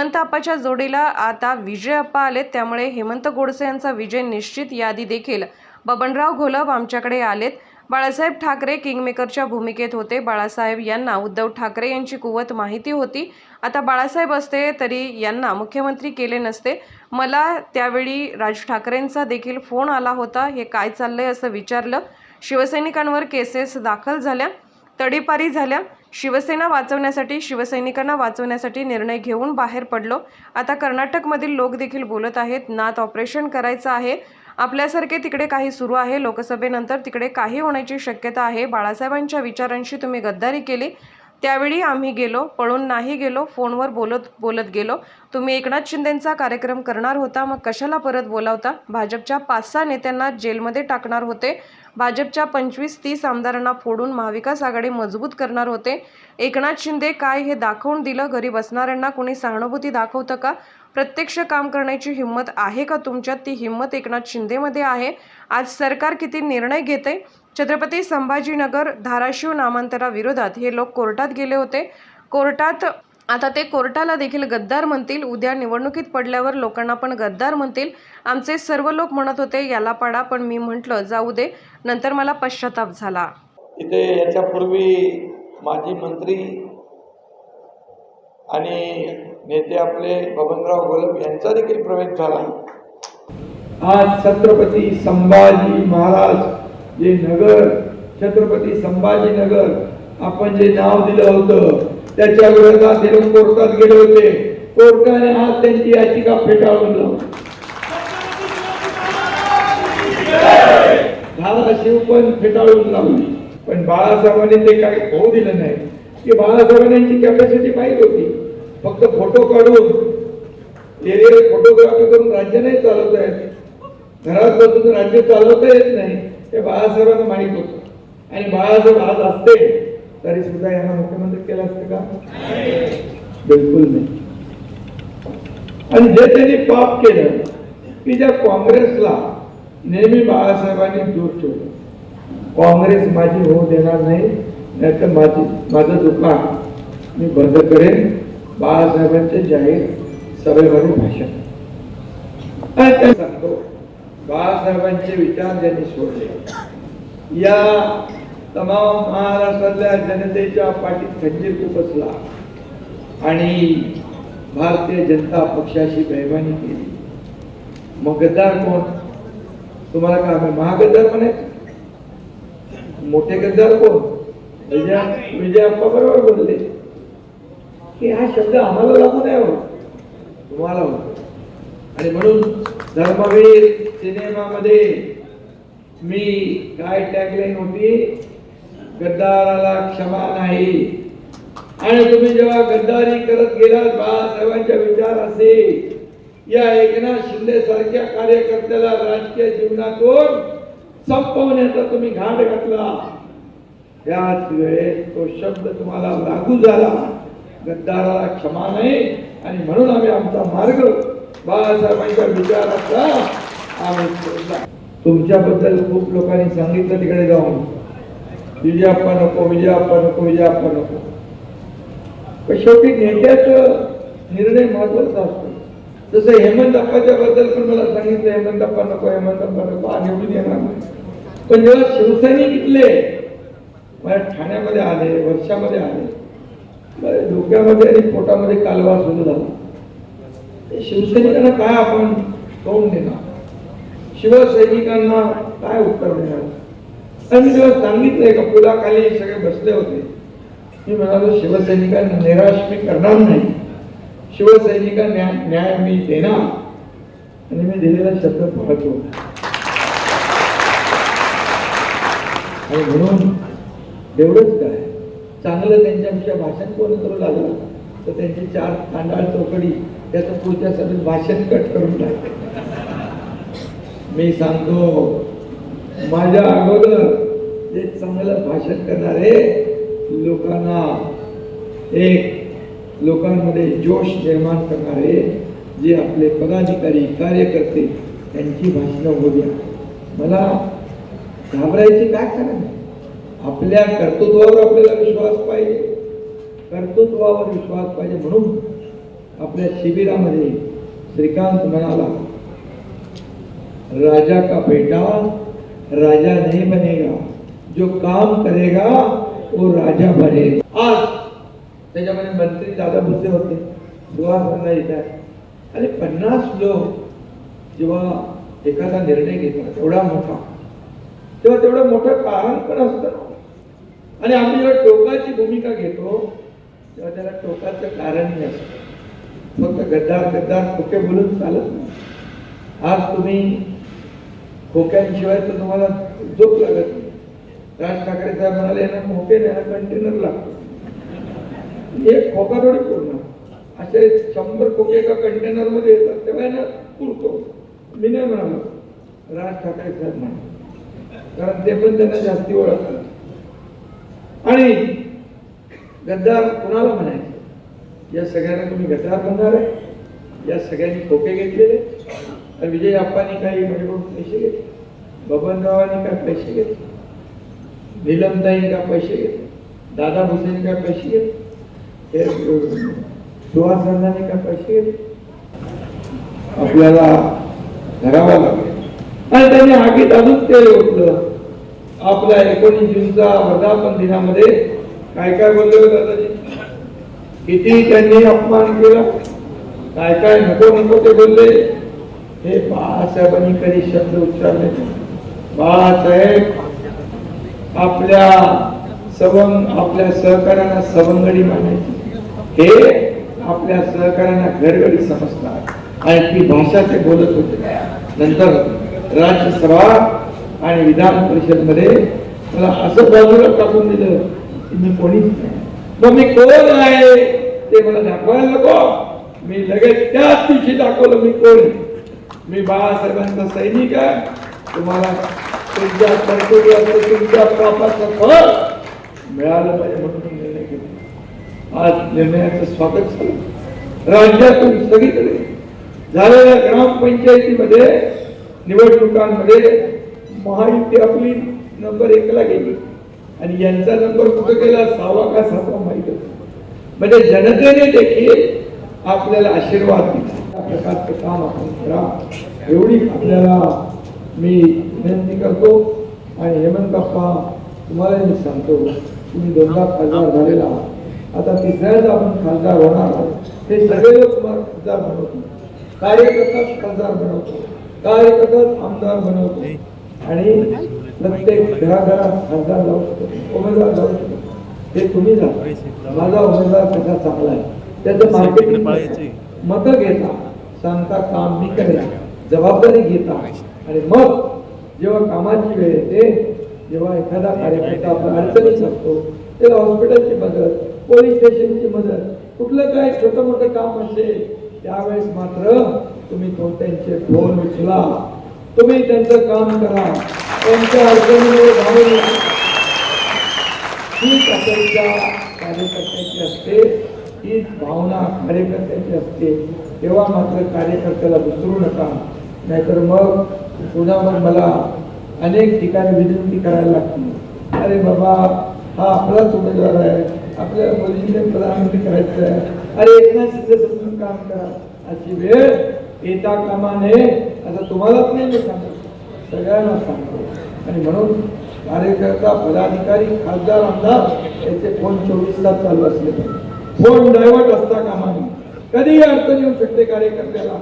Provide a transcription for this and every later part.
हेमंत आप्पाच्या जोडीला आता विजय अप्पा आलेत. त्यामुळे हेमंत गोडसे यांचा विजय निश्चित यादी देखील. बबनराव घोलप आमच्याकडे आलेत. बाळासाहेब ठाकरे किंगमेकरच्या भूमिकेत होते. बाळासाहेब यांना उद्धव ठाकरे यांची कुवत माहिती होती. आता बाळासाहेब असते तरी यांना मुख्यमंत्री केले नसते. मला त्यावेळी राज ठाकरेंचा देखील फोन आला होता. हे काय चाललंय असं विचारलं. शिवसैनिकांवर केसेस दाखल झाल्या. तडीपारी झाल्या. शिवसेना वाचवण्यासाठी शिवसैनिकांना वाचवण्यासाठी निर्णय घेऊन बाहेर पडलो. आता कर्नाटकमधील लोक देखील बोलत आहेत नात ऑपरेशन करायचं आहे. आपल्यासारखे तिकडे काही सुरू आहे. लोकसभेनंतर तिकडे काही होण्याची शक्यता आहे. बाळासाहेबांच्या विचारांशी तुम्ही गद्दारी केली. त्यावेळी आम्ही गेलो पळून नाही गेलो फोनवर बोलत बोलत गेलो. तुम्ही एकनाथ शिंदेंचा कार्यक्रम करणार होता मग कशाला परत बोलावता? भाजपच्या पाच सहा नेत्यांना जेलमध्ये टाकणार होते. भाजपच्या पंचवीस तीस आमदारांना फोडून महाविकास आघाडी मजबूत करणार होते. एकनाथ शिंदे काय हे दाखवून दिलं? घरी बसणाऱ्यांना कोणी सहानुभूती दाखवतं का? प्रत्यक्ष काम करण्याची हिंमत आहे का तुमच्यात? ती हिंमत एकनाथ शिंदेमध्ये आहे. आज सरकार किती निर्णय घेते छत्रपती संभाजीनगर धाराशिव नामांतराविरोधात हे लोक कोर्टात गेले होते. कोर्टात आता ते कोर्टाला देखील गद्दार म्हणतील. उद्या निवडणुकीत पडल्यावर लोकांना पण गद्दार म्हणतील. आमचे सर्व लोक म्हणत होते याला पाडा पण मी म्हटलं जाऊ दे नंतर मला पश्चाताप झाला. इथे याच्यापूर्वी माजी मंत्री आणि नेते आपले बबनराव गोलप यांचा देखील प्रवेश झाला. आज छत्रपती संभाजी महाराज जे नगर छत्रपती संभाजीनगर आपण जे नाव दिलं होतं त्याच्या विरोधात हे लोक कोर्टात गेले होते. कोर्टाने आज त्यांची याचिका फेटाळून धाराशिव पण फेटाळून लावली. पण बाळासाहेबांनी ते काही होऊ दिलं नाही. की बाळासाहेबांची कॅपॅसिटी पाहिजे होती. फक्त फोटो काढून एरियल फोटोग्राफी करून राज्य नाही चालवता येत. घरात बसून राज्य चालवता येत नाही. ते बाळासाहेबांना माहीत होतं. आणि बाळासाहेब आज असते तरी सुद्धा यांना मुख्यमंत्री केलं असतं का? बिलकुल नाही. आणि जे त्यांनी पाप केलं की ज्या काँग्रेसला नेहमी बाळासाहेबांनी दूर ठेवलं. काँग्रेस माझी होऊ देणार नाही नाहीतर माझी माझं दुकान मी बंद करेन बाळासाहेबांचे जाहीर सभेमध्ये भाषण. आणि सांगतो बाळासाहेबांचे विचार ज्यांनी सोडले. या तमाम महाराष्ट्रातल्या जनतेच्या पाठीत खंजीर खुपसला आणि भारतीय जनता पक्षाशी बेमानी केली. मग गद्दार कोण? तुम्हाला काय आम्ही महागद्दार म्हणायचं मोठे गद्दार कोण? विजय विजय अप्पा बरोबर बोलले. की हा शब्द आम्हाला लागू नाही होत तुम्हाला होतो. आणि म्हणून धर्मवीर सिनेमामध्ये मी काय टॅगलाईन होती गद्दाराला क्षमा नाही. आणि तुम्ही जेव्हा गद्दारी करत गेलात बाळासाहेबांच्या विचार असेल या एकनाथ शिंदे सारख्या कार्यकर्त्याला राजकीय जीवनातून संपवण्याचा तुम्ही घाट घातला. त्याच वेळेस तो शब्द तुम्हाला लागू झाला. गद्दाराला क्षमा नाही आणि म्हणून आम्ही आमचा मार्ग बाळासाहेबांच्या विचाराचा आम्ही तुमच्याबद्दल खूप लोकांनी सांगितलं तिकडे जाऊन. विजयाप्पा नको विजयाप्पा नको विजयाप्पा नको. पण शेवटी नेत्याचं निर्णय महत्त्वाचा असतो. जसं हेमंत अप्पाच्या बद्दल पण मला सांगितलं हेमंत अप्पा नको हेमंतप्पा नको हा निवडून येणार नाही. पण जेव्हा शिवसैनिक इथले माझ्या ठाण्यामध्ये आले वर्षामध्ये आले डोक्यामध्ये आणि पोटामध्ये कालवा सुरू झाला. ते शिवसैनिकांना काय आपण तोंड देणार? शिवसैनिकांना काय उत्तर देणार? आणि मी सांगितलं सांगितलंय का पुलाखाली सगळे बसले होते. मी म्हणालो शिवसैनिकांना निराश मी करणार नाही. शिवसैनिकांना न्याय मी देणार. आणि मी दिलेला शब्द पाहतो. आणि म्हणून एवढंच काय? चांगलं त्यांच्यापेक्षा भाषण कोण करू लागलं? तर त्यांची चार तांडाळ चौकडी त्याचं पुढच्या सगळं भाषण कट करून टाक. मी सांगतो माझ्या अगोदर जे चांगलं भाषण करणारे लोकांना एक लोकांमध्ये जोश निर्माण करणारे जे आपले पदाधिकारी कार्यकर्ते त्यांची भाषणं होऊ द्या मला घाबरायची काय कारण आपल्या कर्तृत्वावर आपल्याला विश्वास पाहिजे. कर्तृत्वावर विश्वास पाहिजे म्हणून आपल्या शिबिरामध्ये श्रीकांत म्हणाला राजा का बेटा? राजा नहीं बनेगा। जो काम करेगा वो राजा बनेगा. आज त्याच्यामध्ये मंत्री दादा भुसे होते. सुहास येतात आणि पन्नास लोक जेव्हा एखादा निर्णय घेतात एवढा मोठा तेव्हा तेवढं मोठं कारण पण असतं. आणि आम्ही जेव्हा टोकाची भूमिका घेतो तेव्हा त्याला टोकाचं कारणही असतं फक्त गद्दार गद्दार खोके बोलून चालत नाही. आज तुम्ही खोक्यांशिवाय तर तुम्हाला झोप लागत नाही. राज ठाकरे साहेब म्हणाले ना खोके द्यायला कंटेनर लागतो. एक खोका थोडी पूर्ण असे शंभर खोके एका कंटेनरमध्ये येतात तेव्हा ना पुरतो. मी नाही म्हणालो. राज ठाकरे साहेब म्हणा कारण ते पण त्यांना जास्ती ओळखतात. आणि गद्दार कुणाला म्हणायचं? या सगळ्यांना तुम्ही गद्दार बनणार आहे. या सगळ्यांनी खोके घेतलेले. आणि विजय अप्पांनी काही माझ्याकडून पैसे घेतले. बबनरावांनी काय पैसे घेतले? नीलमताईने का पैसे घेतले? दादा भुसेने काय पैसे घेतले? हे सुहास काय पैसे घेतले? आपल्याला धरावा लागेल. आणि त्यांनी हाकीत अजून ते ओतलं आपल्या एकोणीस जूनचा वर्धापन दिनामध्ये काय काय बोलले होते दादाजी? किती त्यांनी अपमान केला? काय काय नको नको ते बोलले. हे बाळासाहेबांनी कधी शब्द उच्चारले नाही. बाळासाहेब आपल्या सवंग आपल्या सहकार्यांना सवंगडी मानायची. हे आपल्या सहकार्यांना घरगडी समजतात आणि ती भाषा ते बोलत होते. नंतर राज्यसभा आणि विधान परिषदमध्ये मला असं बाजूला टाकून दिलं की मी कोणीच नाही. मग मी कोण आहे? ते मला दाखवायला नको. मी लगेच त्याच दिवशी दाखवलं मी कोण. मी बाळासाहेबांचा सैनिक आहे. तुम्हाला तुमच्या कर्तव्याचं तुमच्या पापाचं फळ मिळालं पाहिजे म्हणून मी निर्णय घेतला. आज निर्णयाचं स्वागत झालं. राज्यातून सगळीकडे झालेल्या ग्रामपंचायतीमध्ये निवडणुकांमध्ये महायुती आपली नंबर एकला गेली. आणि यांचा नंबर कुठं गेला? सहावा का सातवा माहीत होता म्हणजे जनतेने देखील आपल्याला आशीर्वाद दिला. प्रकारचं काम आपण करा. एवढी आपल्याला मी विनंती करतो आणि हेमंत बाप्पा तुम्हाला मी सांगतो तुम्ही दोनदा खासदार झालेला आता तिसऱ्यांदा आपण खासदार होणार आहोत. हे सगळे लोक तुम्हाला खासदार बनवतो कार्यकर्ताच खासदार बनवतो. कार्यकर्ताच आमदार बनवतो. आणि प्रत्येक घराघरात खासदार जाऊ शकतो उमेदवार जाऊ शकतो. हे तुम्ही माझा उमेदवार कसा चांगला आहे. त्याचं मार्केटिंग मतं घेता. सांगता काम मी करेन. जबाबदारी घेता. आणि मग जेव्हा कामाची वेळ येते जेव्हा एखादा कार्यकर्ता आपण अडचणीत असतो त्याला हॉस्पिटलची मदत पोलीस स्टेशनची मदत कुठलं काय छोटं मोठं काम असेल त्यावेळेस मात्र तुम्ही तो त्यांचे फोन उचला. तुम्ही त्यांचं काम करा. त्यांच्या अडचणीमध्ये धावून ही हीच कार्यकर्त्याची असते ही भावना कार्यकर्त्याची असते. तेव्हा मात्र कार्यकर्त्याला विसरू नका. नाहीतर मग पुन्हा मग मला अनेक ठिकाणी विनंती करायला लागते अरे बाबा हा आपलाच उमेदवार आहे. आपल्याला मोदीजीने प्रधानमंत्री करायचं आहे. अरे एकनाथ शिंदे समजून काम करा. अशी वेळ येता कामा नये. असं तुम्हालाच नाही मी सांगतो. सगळ्यांना सांगतो. आणि म्हणून कार्यकर्ता पदाधिकारी खासदार आमदार याचे फोन चोवीस तास चालू असले फोन डायव्हर्ट असता कामा कधीही अडचण येऊ शकते कार्यकर्त्याला.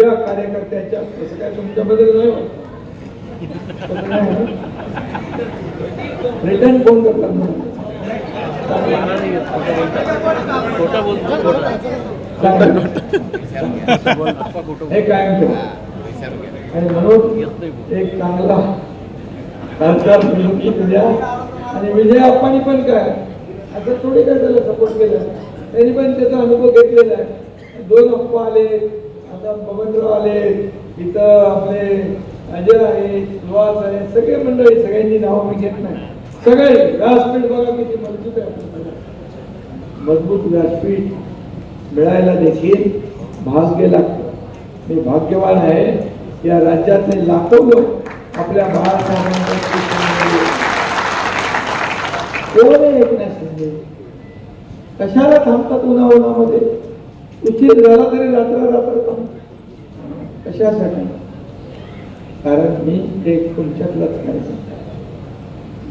या कार्यकर्त्याच्या कसं काय तुमच्याबद्दल नाही वाटत रिटर्न फोन करतात म्हणून. हे काय आणि म्हणून एक चांगला खासदार द्या आणि विजय अप्पानी पण काय? असं थोडी काय त्याला सपोर्ट केलं. त्यांनी पण त्याचा अनुभव घेतलेला आहे. दोन अप्पा आले आता बबनराव आले इथं आपले अजय आहे सुहास आहे सगळे मंडळी सगळ्यांची नावं मी घेत नाही. सगळे व्यासपीठ बघा किती मजबूत आहे मजबूत व्यासपीठ मिळायला देखील भाग्य लागतं. मी भाग्यवान आहे या राज्यातले लाखो लोक आपल्या बाळासाहेबांना शिक्षणामध्ये. कोण कशाला थांबतात उन्हा उन्हामध्ये उशीर झाला तरी रात्र रात्र काम कशासाठी? कारण मी ते तुमच्यातलंच कार्यकर्ता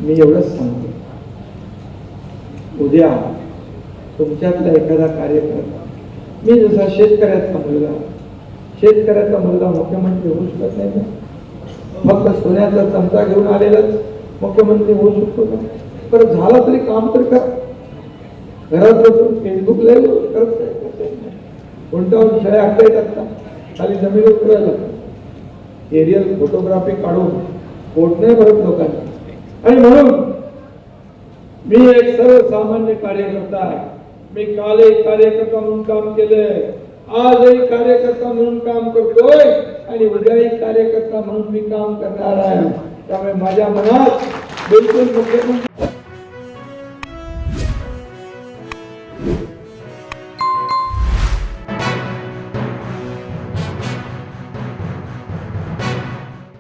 मी एवढंच सांगतो. उद्या तुमच्यातला एखादा कार्यकर्ता मी जसा शेतकऱ्याचा मुलगा शेतकऱ्याचा मुलगा मुख्यमंत्री होऊ शकत नाही का फक्त सोन्याचा चमचा घेऊन आलेलाच मुख्यमंत्री होऊ शकतो का? तर झाला तरी काम तर का घरात बसून फेसबुक लाईव्ह करत काय करता आखता येतात का खाली जमिनीवर उतरायला लागतं. एरियल फोटोग्राफी काढून पोट नाही भरत लोकांनी. आणि म्हणून मी एक सर्वसामान्य कार्यकर्ता आहे. मी काल एक कार्यकर्ता म्हणून काम केलंय. आजही कार्यकर्ता म्हणून काम करतोय आणि उद्याही कार्यकर्ता म्हणून मी काम करणार आहे. त्यामुळे माझ्या मनात बिलकुल मुख्यमंत्री